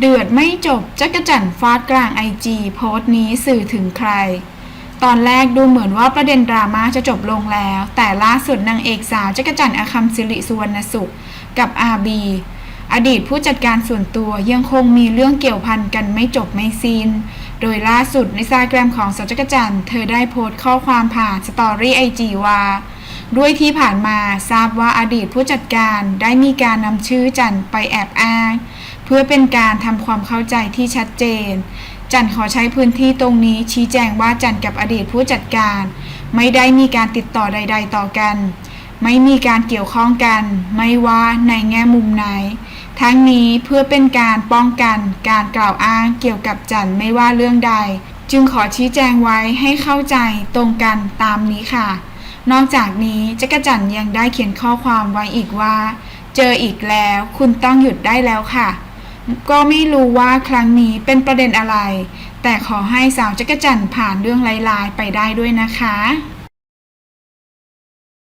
เดือดไม่จบจักรจั่นฟาดกลางไอจีโพสต์นี้สื่อถึงใคร ตอนแรกดูเหมือนว่าประเด็นดราม่าจะจบลงแล้ว แต่ล่าสุดนางเอกสาวจักรจั่นอาคัมศิริสุวรรณสุข กับอาบีอดีตผู้จัดการส่วนตัวยังคงมีเรื่องเกี่ยวพันกันไม่จบไม่สิ้น โดยล่าสุดในสตาแกรมของสาวจักรจันเธอได้โพสต์ข้อความผ่านสตอรี่ไอจีว่า ด้วยที่ผ่านมาทราบว่าอดีตผู้จัดการได้มีการนำชื่อจันไปแอบอ้าง เพื่อเป็นการทำความเข้าใจที่ชัดเจน จันขอใช้พื้นที่ตรงนี้ชี้แจงว่าจันกับอดีตผู้จัดการ ไม่ได้มีการติดต่อใด ๆ ต่อกัน ไม่มีการเกี่ยวข้องกัน ไม่ว่าในแง่มุมไหน ทั้งนี้เพื่อเป็นการป้องกันการกล่าวอ้างเกี่ยวกับจันไม่ว่าเรื่องใด จึงขอชี้แจงไว้ให้เข้าใจตรงกันตามนี้ค่ะ นอกจากนี้จักรจันยังได้เขียนข้อความไว้อีกว่า เจออีกแล้ว คุณต้องหยุดได้แล้วค่ะ ก็ไม่รู้ว่าครั้งนี้เป็นประเด็นอะไร แต่ขอให้สาวจักรจันผ่านเรื่องร้ายๆไปได้ด้วยนะคะ